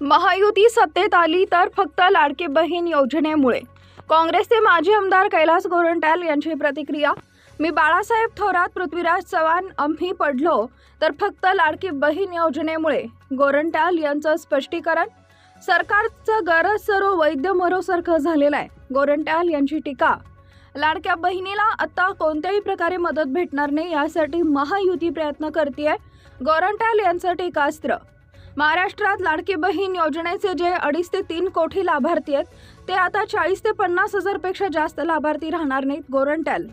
महायुती सत्तेत आली तर फक्त लाडकी बहीण योजनेमुळे. काँग्रेसचे माजी आमदार कैलास गोरंट्याल यांची प्रतिक्रिया मी बाळासाहेब थोरात पृथ्वीराज चव्हाण आम्ही पडलो तर फक्त लाडकी बहीण योजनेमुळे गोरंट्याल यांचं स्पष्टीकरण. सरकारचं गरज सरो वैद्य मरोसारखं झालेलं आहे गोरंट्याल यांची टीका. लाडक्या बहिणीला आता कोणत्याही प्रकारे मदत भेटणार नाही यासाठी महायुती प्रयत्न करते गोरंट्याल यांचं टीकास्त्र. महाराष्ट्रात लाडकी बहीण योजनेचे जे अडीच ते तीन कोटी लाभार्थी आहेत ते आता चाळीस ते पन्नास हजारपेक्षा जास्त लाभार्थी राहणार नाहीत गोरंट्याल.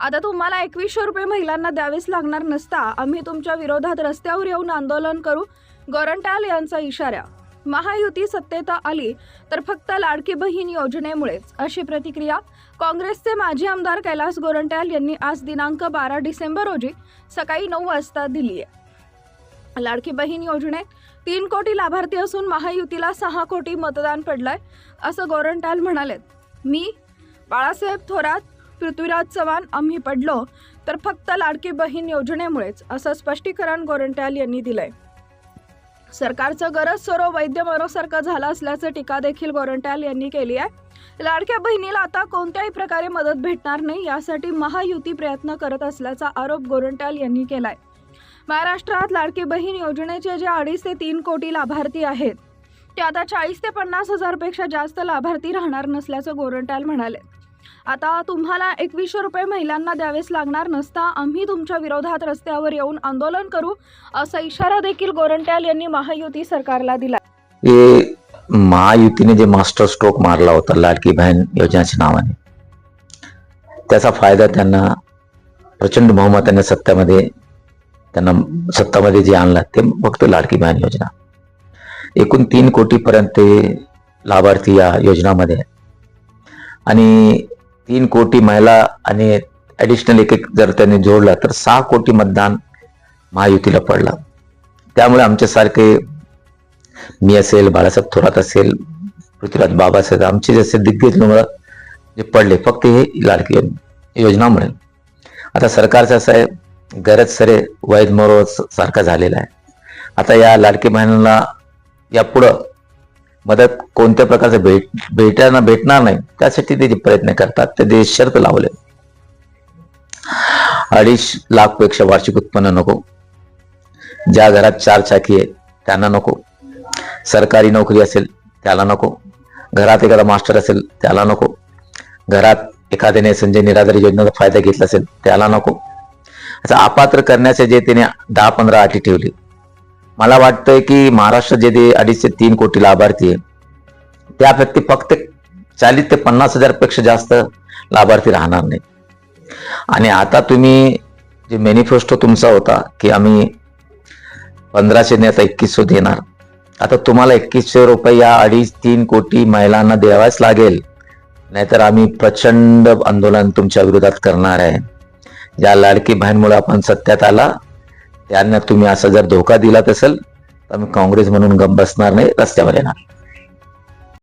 आता तुम्हाला एकवीसशे रुपये महिलांना द्यावेच लागणार नसता. आम्ही तुमच्या विरोधात रस्त्यावर येऊन आंदोलन करू गोरंट्याल यांचा इशारा. महायुती सत्तेत आली तर फक्त लाडकी बहीण योजनेमुळेच अशी प्रतिक्रिया काँग्रेसचे माजी आमदार कैलास गोरंट्याल यांनी आज दिनांक बारा डिसेंबर रोजी सकाळी नऊ वाजता दिली आहे. लाडकी बहीण योजनेत तीन कोटी लाभार्थी असून महायुतीला सहा कोटी मतदान पडलंय असं गोरंटाल म्हणालेत. मी बाळासाहेब थोरात पृथ्वीराज चव्हाण आम्ही पडलो तर फक्त लाडकी बहीण योजनेमुळेच असं स्पष्टीकरण गोरंट्याल यांनी दिलंय. सरकारचं गरज सर्व वैद्य मरोसारखं झालं असल्याचं टीका देखील गोरंट्याल यांनी केली आहे. लाडक्या बहिणीला आता कोणत्याही प्रकारे मदत भेटणार नाही यासाठी महायुती प्रयत्न करत असल्याचा आरोप गोरंट्याल यांनी केलाय. महाराष्ट्रात लाडकी बहीण योजनेचे जे अडीच ते तीन कोटी लाभार्थी आहेत ते आता चाळीस ते पन्नास हजारपेक्षा जास्त लाभार्थी राहणार नसल्याचं गोरंट्याल म्हणाले. आता तुम्हाला एकवीसशे रुपये महिलांना द्यावेच लागणार नसता आम्ही तुमच्या विरोधात रस्त्यावर येऊन आंदोलन करू असा इशारा देखील गोरंट्याल यांनी महायुती सरकारला दिला. महायुतीने जे मास्टर स्ट्रोक मारला होता लाडकी बहीण योजनेच्या नावाने त्याचा फायदा त्यांना प्रचंड बहुमताने सत्तेमध्ये त्यांना सत्तामध्ये जे आणला ते फक्त लाडकी बहन योजना. एकूण तीन कोटी पर्यंत लाभार्थी या योजनामध्ये आणि तीन कोटी महिला आणि ऍडिशनल एक एक जर त्यांनी जोडला तर सहा कोटी मतदान महायुतीला पडला. त्यामुळे आमच्यासारखे मी असेल बाळासाहेब थोरात असेल पृथ्वीराज बाबासाहेब आमचे जसे दिग्गज लोक जे पडले फक्त हे लाडकी योजनामुळे आता सरकारचं असं आहे गरज सरे वैद मरो सारखा झालेला आहे. आता या लाडकी बहिणीला यापुढं मदत कोणत्या प्रकारचं भेट भेटायला भेटणार नाही त्यासाठी ते प्रयत्न करतात ते ते शर्त लावले. अडीच लाखपेक्षा वार्षिक उत्पन्न नको. ज्या घरात चार चाकी आहे त्यांना नको. सरकारी नोकरी असेल त्याला नको. घरात एखादा मास्टर असेल त्याला नको. घरात एखाद्याने संजय निराधारी योजनेचा फायदा घेतला असेल त्याला नको. असं अपात्र करण्याचे जे त्याने दहा पंधरा अटी ठेवली. मला वाटतंय की महाराष्ट्रात जे ते अडीचशे तीन कोटी लाभार्थी आहे त्यापैकी फक्त चाळीस ते पन्नास हजारपेक्षा जास्त लाभार्थी राहणार नाही आणि आता तुम्ही जे मॅनिफेस्टो तुमचा होता की आम्ही पंधराशे ने आता एकवीसशे देणार. आता तुम्हाला एकवीसशे रुपये या अडीच तीन कोटी महिलांना द्यावाच लागेल. नाहीतर आम्ही प्रचंड आंदोलन तुमच्या विरोधात करणार आहे. ज्या लाडकी बहीणमुळे आपण सत्यात आला त्यांना तुम्ही असा जर धोका दिलात असेल तर मी काँग्रेस म्हणून गम बसणार नाही रस्त्यावर येणार.